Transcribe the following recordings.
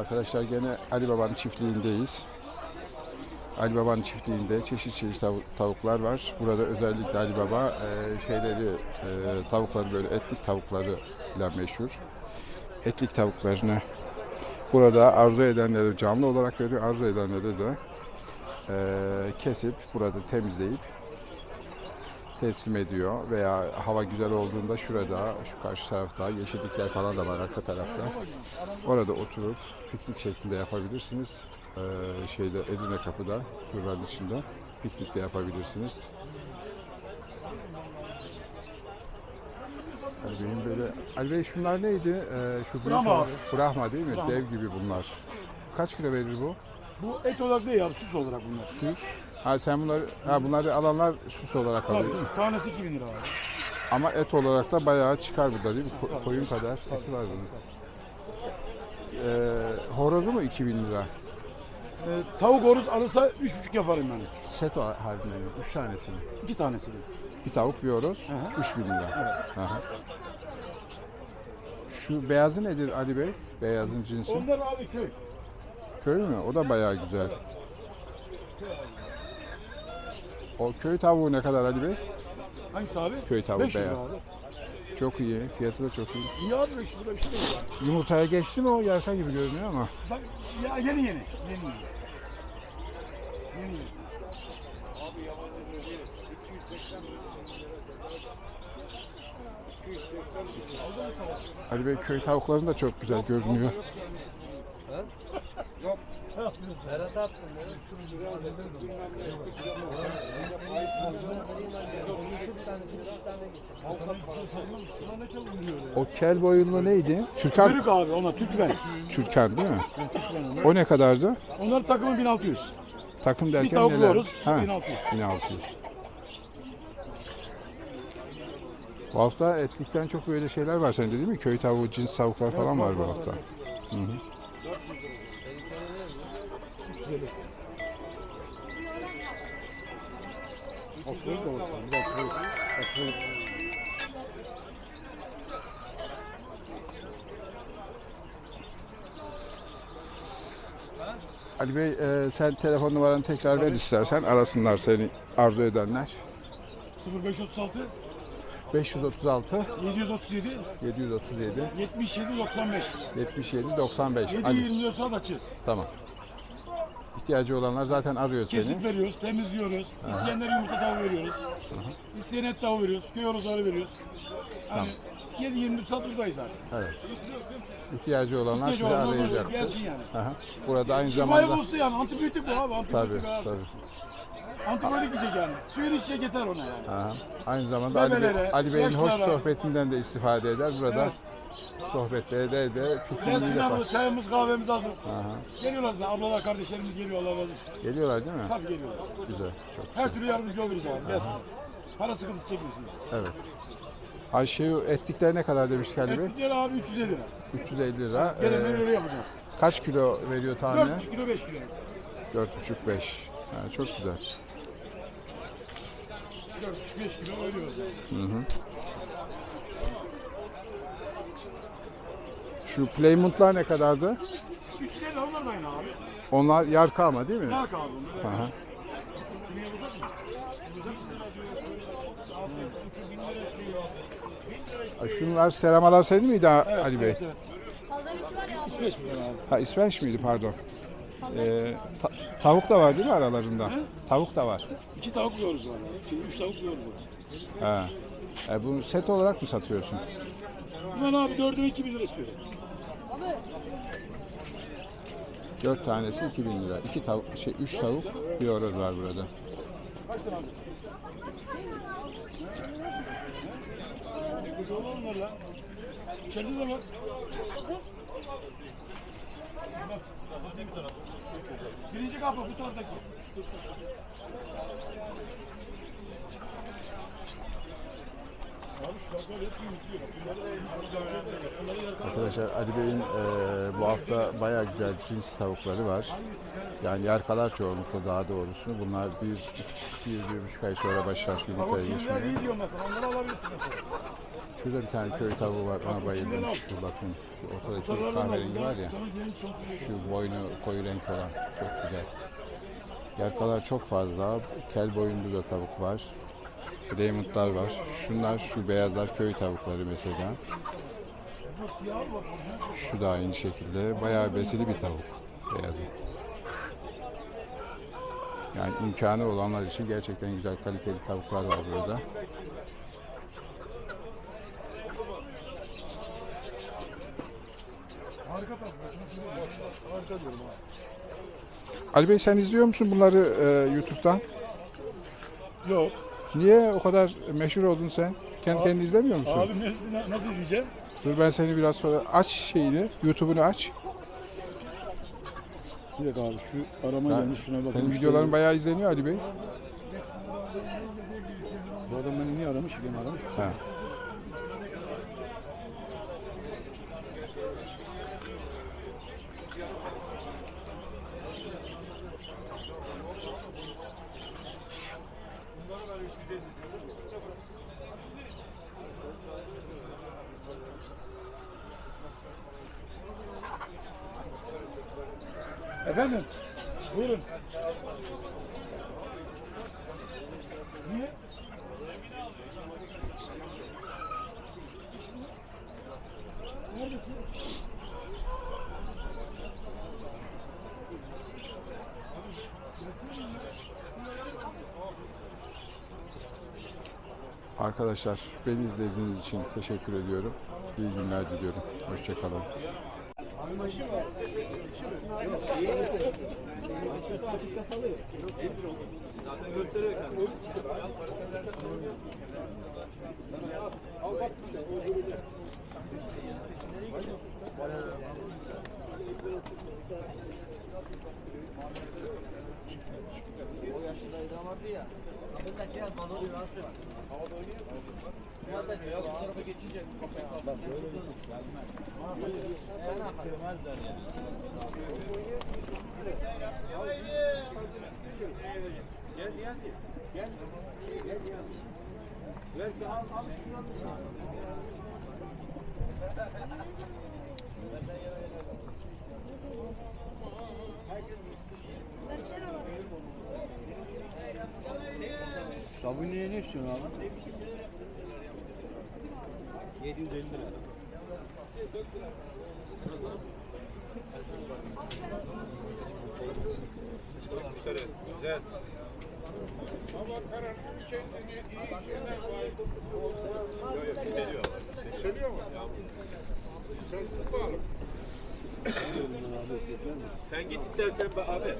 Arkadaşlar gene Ali Baba'nın çiftliğindeyiz. Ali Baba'nın çiftliğinde çeşit çeşit tav- tavuklar var. Burada özellikle Ali Baba e, şeyleri e, tavukları böyle etlik tavuklarıyla meşhur. Etlik tavuklarını burada arzu edenlere canlı olarak veriyor. Arzu edenlere de e, kesip burada temizleyip teslim ediyor veya hava güzel olduğunda şurada şu karşı tarafta yeşillikler falan da var arka tarafta. Orada oturup piknik şeklinde yapabilirsiniz. Ee, şeyde Edirne Kapı'da surların içinde piknik de yapabilirsiniz. Ali Bey'in böyle Ali Bey şunlar neydi? Ee, şu büyük Brahma. Brahma değil mi? Brahma. Dev gibi bunlar. Kaç kilo verir bu? Bu et olarak değil abi süs olarak bunlar. Süs. Ha sen bunları ha bunları alanlar süs olarak alıyor değil mi? Tabii, tanesi 2000 lira abi. Ama et olarak da bayağı çıkar burada değil mi? Ko- koyun kadar eti var bunun. Ee, horozu mu 2000 lira? Ee, tavuk oruz alırsa 3,5 yaparım yani. Set o halinde mi? 3 tanesi mi? İki tanesi de. Bir tavuk bir horoz Hı hı. 3000 lira. Hı hı. Şu beyazı nedir Ali Bey? Beyazın cinsi. Onlar abi köy. Köy mü? O da bayağı güzel. O köy tavuğu ne kadar Ali Bey? Hangisi abi? Köy tavuğu 500 lira beyaz. abi. Çok iyi. Fiyatı da çok iyi. İyi abi 500 lira bir şey değil. ya. Yumurtaya geçti mi o yarka gibi görünüyor ama. Bak, ya yeni yeni. Yeni yeni. Yeni yeni. Ali Bey köy tavukların da çok güzel görünüyor. O kel boyunlu neydi? Türkan, Bölük abi ona Türkmen. Türkan değil mi? O ne kadardı? Onların takımı 1600. Takım derken tavuk neler? alıyoruz, Ha, 1600. 1600. Bu hafta etlikten çok böyle şeyler var sende değil mi? Köy tavuğu, cins tavuklar falan var bu hafta. 350. Offroad da var. Bir de offroad. Offroad. Ali Bey e, sen telefon numaranı tekrar ver istersen arasınlar seni arzu edenler. 0536 536 737 737 77 95. 77 95. 7 Ali 24 saat açız. tamam. İhtiyacı olanlar zaten arıyor Kesip seni. veriyoruz, temizliyoruz. İsteyenlere yumurta tavuğu veriyoruz. İsteyen et tavuğu veriyoruz. Köy oruzları veriyoruz. Hani 7-24 saat buradayız abi. Evet. İhtiyacı olanlar İhtiyacı sizi arayacaktır. gelsin yani. Aha. Burada aynı Şifayı zamanda bulsun yani. Antibiyotik bu abi. tabii Antibiyotik abi. tabii. Antibiyotik yiyecek yani. Suyunu içecek yeter ona yani. Aha. Aynı zamanda Ali, Bey, Bebelere, Ali Bey'in hoş sohbetinden de istifade eder. Burada Evet. Sohbetleri de de fikrini Gelsin yapar. abla çayımız kahvemiz hazır. Geliyorlar zaten ablalar kardeşlerimiz geliyor Allah razı olsun. Geliyorlar değil mi? Tabii geliyorlar. Güzel. Çok. Her türlü yardımcı oluruz abi. Gelsin. Para sıkıntısı çekmesinler. Evet. Ayşe etlikler ne kadar demiştik Ali Bey? Etlikleri abi 350 lira. 350 lira. Gelenleri Ee, öyle yapacağız. kaç kilo veriyor tahminen? 4,5 kilo 5 kilo. 4,5-5. Yani çok güzel. 4,5 5 kilo veriyoruz. Şu Plymouth'lar ne kadardı? 350 onlar da aynı abi. Onlar yarka ama değil mi? Ne abi onlar? Aha. Şunu yapacak mısın? Yapacak mısın? Ay, Şunlar seramalar senin miydi Ali Bey? Evet, evet. İsveç bunlar abi. Ha İsveç miydi pardon? Ee, ta- tavuk da var değil mi aralarında? Tavuk da var. İki tavuk yiyoruz var. Şimdi üç tavuk yiyoruz. var. Ha. E, bunu set olarak mı satıyorsun? Ben abi dördüne 2000 lira istiyorum. 4 tanesi 2000 lira. 2 tavuk, şey 3 tavuk, bir horoz var burada. Birinci kapı bu taraftaki. Abi şu kapılar hep yumurtluyor. Bunları da Bunları yardım Arkadaşlar Ali Bey'in e, bu hafta bayağı güzel cins tavukları var. Yani yarkalar çoğunlukla daha doğrusu. Bunlar bir, bir, bir buçuk ay sonra başlar yumurtaya geçmeye. iyi diyor mesela. Onları alabilirsin mesela. Şurada bir tane köy tavuğu var. Ona bayıldım. Şu bakın. Şu ortadaki kahverengi var ya. Şu boynu koyu renk olan. Çok güzel. Yarkalar çok fazla. Kel boyunlu da tavuk var. Raymond'lar var. Şunlar şu beyazlar köy tavukları mesela. Şu da aynı şekilde. Bayağı besili bir tavuk. Beyazı. Yani imkanı olanlar için gerçekten güzel kaliteli tavuklar var burada. Ali Bey sen izliyor musun bunları e, YouTube'dan? Yok. Niye o kadar meşhur oldun sen? Kendi kendini izlemiyor musun? Abi nasıl, nasıl izleyeceğim? Dur ben seni biraz sonra aç şeyini, YouTube'unu aç. Bir dakika abi şu arama Ben- gelmiş şuna bakın. Senin İşte videoların bayağı izleniyor Ali Bey. Bu adam beni niye aramış? Beni aramış. Ha. Efendim? Buyurun. Niye? Neredesin? Arkadaşlar beni izlediğiniz için teşekkür ediyorum. İyi günler diliyorum. Hoşçakalın. O yaşında adam vardı ya. Buradaki ya bana bir rası var. Havada oynuyor mu? Ya da ya bu tarafa geçince kafaya al. Bak böyle Gelmezler yani. Gel. Gel. Gel Nihat'im. Ver ki al al şunu al. Sabunluya ne istiyorsun abi? 750 lira. Sen git istersen be abi.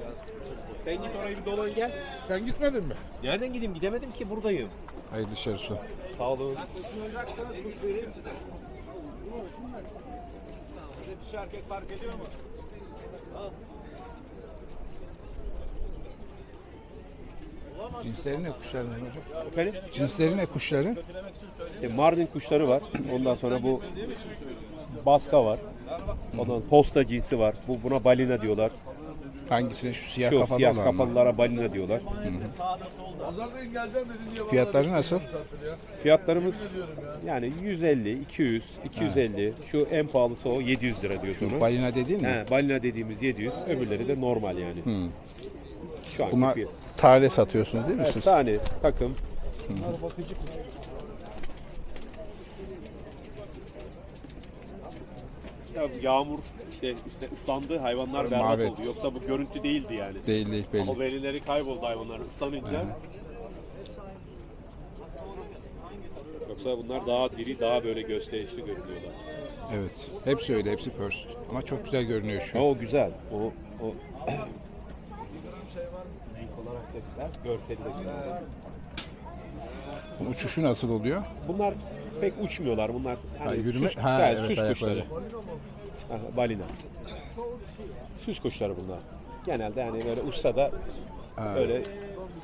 Sen git orayı bir dolan gel. Sen gitmedin mi? Nereden gideyim? Gidemedim ki buradayım. Hayırlı işler. Sağ olun. Uçuracaksanız kuş vereyim size. Dişi erkek fark ediyor mu? Cinsleri ne kuşların hocam? Efendim? Cinsleri ne kuşların? İşte Mardin kuşları var. Ondan sonra bu baska var. Ondan posta cinsi var. Bu buna balina diyorlar. Hangisi? Şu siyah Şu kafalı siyah olan mı? kafalılara balina diyorlar. Fiyatları nasıl? Fiyatlarımız yani 150, 200, 250. Şu en pahalısı o 700 lira diyor sonra. Balina dediğin mi? He, balina dediğimiz 700. Öbürleri de normal yani. Şu anki Buna fiyat. tane satıyorsunuz değil mi Evet, siz? tane takım. Ya yağmur işte, işte ıslandı hayvanlar berbat Mavet. oldu. Yoksa bu görüntü değildi yani. Değil değil belli. O bellileri kayboldu hayvanların ıslanınca. Yoksa bunlar daha diri, daha böyle gösterişli görünüyorlar. Evet. Hepsi öyle. Hepsi first. Ama çok güzel görünüyor şu. Ha, o güzel. O, o... Renk olarak da güzel, görseli de güzel. Bunun Uçuşu nasıl oluyor? Bunlar pek uçmuyorlar. Bunlar hani Ha, yürüme- süs, ha, evet, evet, süs ayakları. kuşları. Ha, balina. Süs kuşları bunlar. Genelde yani böyle uçsa da Ha, öyle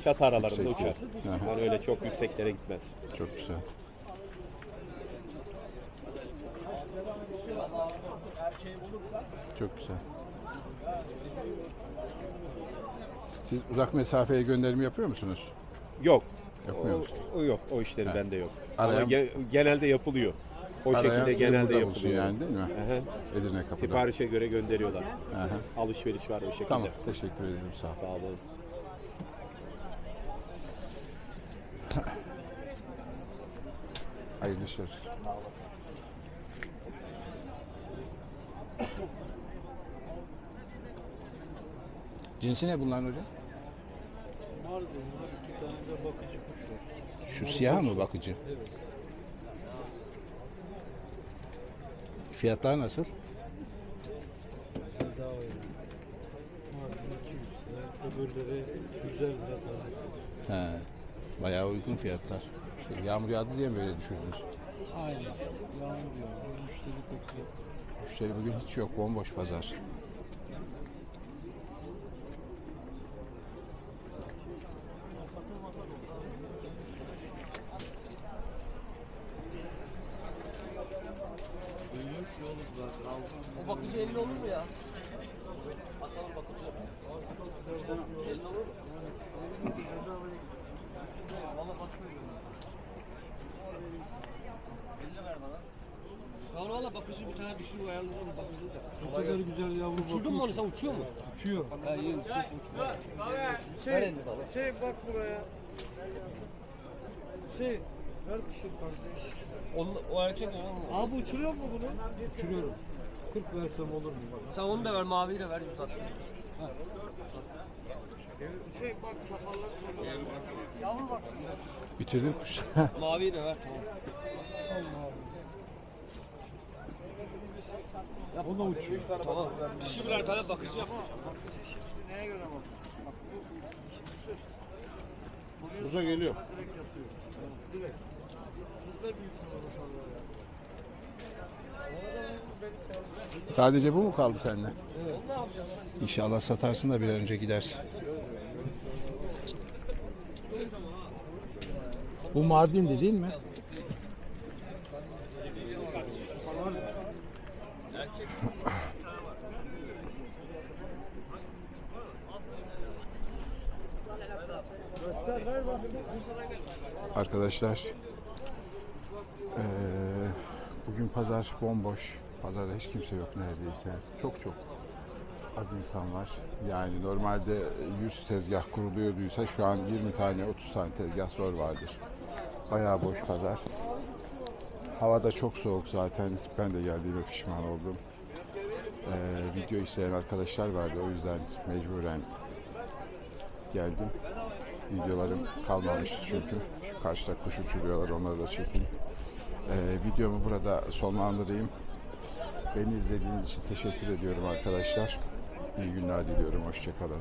çatı aralarında Yüksek uçar. değil. Aha. Yani öyle çok yükseklere gitmez. Çok güzel. Çok güzel. Siz uzak mesafeye gönderim yapıyor musunuz? Yok. Yapmıyor O, musun? o yok. O işleri bende yok. Arayan- Ama ge- genelde yapılıyor. O Arayan şekilde genelde bulsun yapılıyor. yani değil mi? Aha. Edirne kapıda. Siparişe göre gönderiyorlar. Aha. Alışveriş var o şekilde. Tamam teşekkür ederim sağ ol. Sağ olun. Hayırlı işler. olsun. Cinsi ne bunların hocam? Vardı bunlar iki tane de bakıcı kuş var. Şu siyah mı bakıcı? Fiyatlar nasıl? Bedava yani. Mardin 200 lira, öbürleri 150 lira tane. He. Bayağı uygun fiyatlar. İşte yağmur yağdı diye mi böyle düşürdünüz? Aynen. Yağmur diyor. Müşteri pek yok. Müşteri bugün hiç yok, bomboş pazar. Olur mu ya? Bakalım. 50 olur mu? Valla bakmıyorum. 50 ver bana. Ya valla bakıcı bir tane düşürü ayarlayacağım bakıcı da. Bu kadar güzel yavru Uçurdun mu onu sen uçuyor mu? bakıyor. Ha iyi uçuyorsun uçuyor. Şey, şey bak buraya. Şey, ver kuşu kardeş. Onu, o erkek o mu? Abi uçuruyor mu bunu? Uçuruyorum. 40 versem olur mu? Bak. Sen onu da ver maviyi de ver 160. Şey bak çakallar sonra. Bitirdin kuş. Maviyi de ver tamam. O da uçuyor. Tamam. Dişi birer tane bakıcı yap. Neye göre bak? Bak bu. Uza geliyor. Direkt yatıyor. Direkt. Burada büyük numara sonra ya. Sadece bu mu kaldı sende? İnşallah satarsın da bir önce gidersin. Bu Mardin'di değil mi? Arkadaşlar eee, bugün pazar bomboş. Pazarda hiç kimse yok neredeyse. Çok çok az insan var. Yani normalde 100 tezgah kuruluyorduysa şu an 20 tane 30 tane tezgah zor vardır. Bayağı boş pazar. Hava da çok soğuk zaten. Ben de geldiğime pişman oldum. Eee, video isteyen arkadaşlar vardı. O yüzden mecburen geldim. Videolarım kalmamıştı çünkü. Şu karşıda kuş uçuruyorlar onları da çekeyim. Ee, videomu burada sonlandırayım. Beni izlediğiniz için teşekkür ediyorum arkadaşlar. İyi günler diliyorum. Hoşçakalın.